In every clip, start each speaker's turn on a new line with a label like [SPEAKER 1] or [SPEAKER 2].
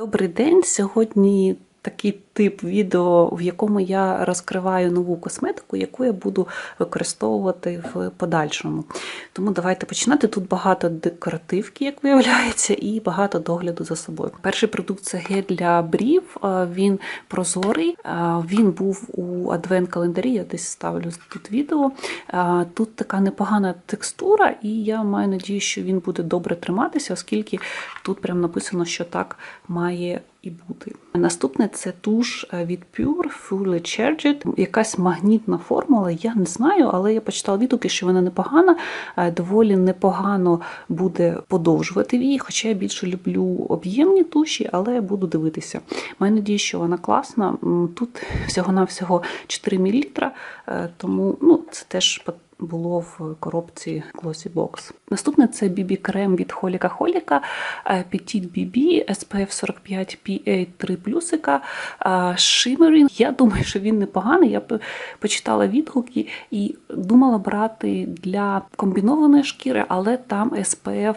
[SPEAKER 1] Добрий день. Сьогодні такий тип відео, в якому я розкриваю нову косметику, яку я буду використовувати в подальшому. Тому давайте починати. Тут багато декоративки, як виявляється, і багато догляду за собою. Перший продукт це гель для брів. Він прозорий. Він був у адвент-календарі. Я десь ставлю тут відео. Тут така непогана текстура, і я маю надію, що він буде добре триматися, оскільки тут прям написано, що так має і бути. Наступне це туш е, від Pure Fully Charged. Якась магнітна формула. Я не знаю, але я почитала відгуки, що вона непогана, е, доволі непогано буде подовжувати вії. Хоча я більше люблю об'ємні туші, але буду дивитися. Маю надію, що вона класна. Тут всього-навсього 4 мл, е, тому ну, це теж було в коробці Glossy Box. Наступне це BB крем від Холіка Холіка Petit BB SPF 45 PA 3 плюсика Shimmering. Я думаю, що він непоганий. Я почитала відгуки і думала брати для комбінованої шкіри, але там SPF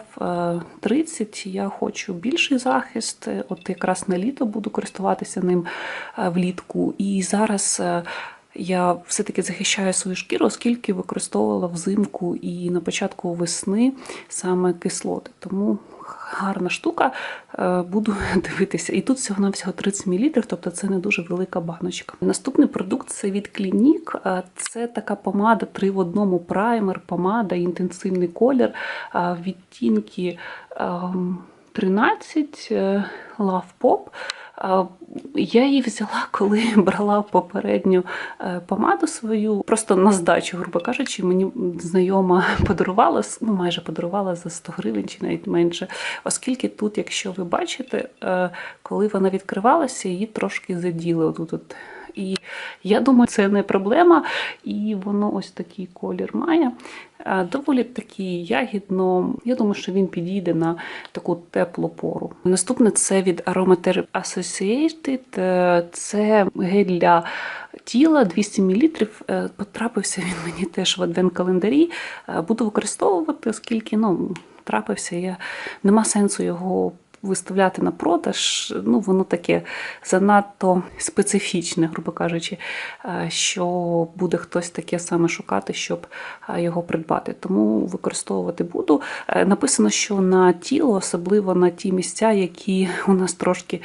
[SPEAKER 1] е, 30. Я хочу більший захист. От якраз на літо буду користуватися ним е, влітку. І зараз. Я все-таки захищаю свою шкіру, оскільки використовувала взимку і на початку весни саме кислоти. Тому гарна штука, е, буду дивитися. І тут всього навсього 30 мл, тобто це не дуже велика баночка. Наступний продукт це від Clinique. Е, Це така помада 3 в одному праймер, помада, інтенсивний колір, відтінки ем, 13 е, Love Pop. Я її взяла, коли брала попередню е, помаду свою, просто на здачу, грубо кажучи, мені знайома подарувала, ну майже подарувала за 100 гривень чи навіть менше. Оскільки тут, якщо ви бачите, е, коли вона відкривалася, її трошки заділи отут. от. І я думаю, це не проблема, і воно ось такий колір має. Доволі такий ягідно. Я думаю, що він підійде на таку теплу пору. Наступне це від Aromatherapy Associated. Е, Це гель для тіла 200 мл. Е, Потрапився він мені теж в адвент-календарі. Е, Буду використовувати, оскільки ну, трапився я. Нема сенсу його виставляти на продаж, ну воно таке занадто специфічне, грубо кажучи, е, що буде хтось таке саме шукати, щоб е, його придбати. Тому використовувати буду. Е, Написано, що на тіло, особливо на ті місця, які у нас трошки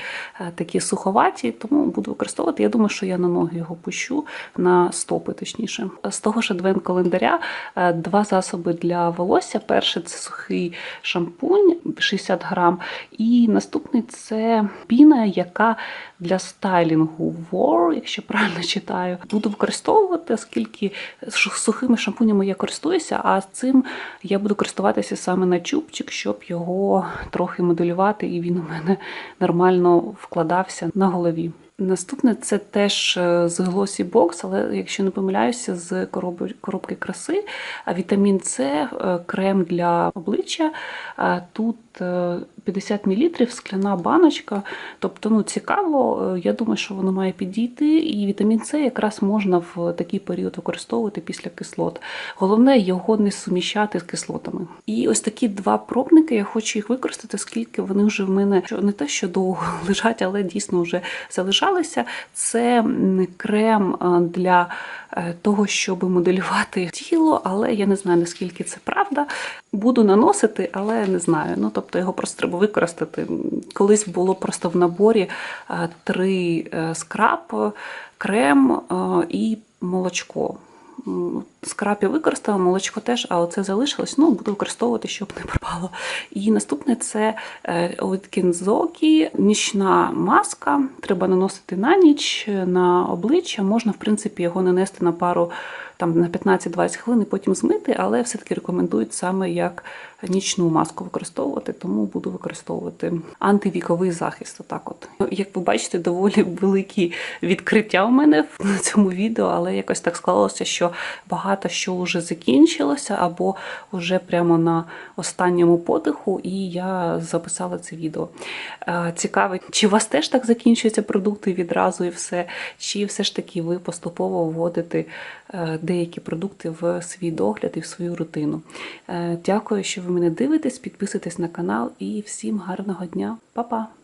[SPEAKER 1] такі суховаті, тому буду використовувати. Я думаю, що я на ноги його пущу, на стопи, точніше. З того ж адвент-календаря е, два засоби для волосся. Перший це сухий шампунь 60 грам. І наступний це піна, яка для стайлінгу War, якщо правильно читаю, буду використовувати, оскільки сухими шампунями я користуюся, а цим я буду користуватися саме на чубчик, щоб його трохи моделювати, і він у мене нормально вкладався на голові. Наступне це теж е, з Glossy Box, але якщо не помиляюся, з коробки краси. Вітамін С, е, крем для обличчя. Тут е, 50 мл, скляна баночка. Тобто, ну цікаво, е, я думаю, що воно має підійти. І вітамін С якраз можна в такий період використовувати після кислот. Головне його не суміщати з кислотами. І ось такі два пробники, я хочу їх використати, оскільки вони вже в мене не те, що довго лежать, але дійсно вже залишалися. Це крем е, для е, того, щоб моделювати тіло, але я не знаю наскільки це правда. Буду наносити, але не знаю. Ну тобто його просто треба використати. Колись було просто в наборі е, три скраб, крем і молочко. Я використала, молочко теж, а оце залишилось. Ну, буду використовувати, щоб не пропало. І наступне це е, від Кінзокі, нічна маска. Треба наносити на ніч на обличчя. Можна, в принципі, його нанести на пару там на 15-20 хвилин і потім змити, але все-таки рекомендують саме як нічну маску використовувати, тому буду використовувати антивіковий захист. Отак от. Як ви бачите, доволі великі відкриття у мене на цьому відео, але якось так склалося, що багато що вже закінчилося, або вже прямо на останньому подиху, і я записала це відео. Е, Цікаво, чи у вас теж так закінчуються продукти відразу і все, чи все ж таки ви поступово вводите е, деякі продукти в свій догляд і в свою рутину. Е, Дякую, що ви мене дивитесь, підписуйтесь на канал і всім гарного дня. Па-па!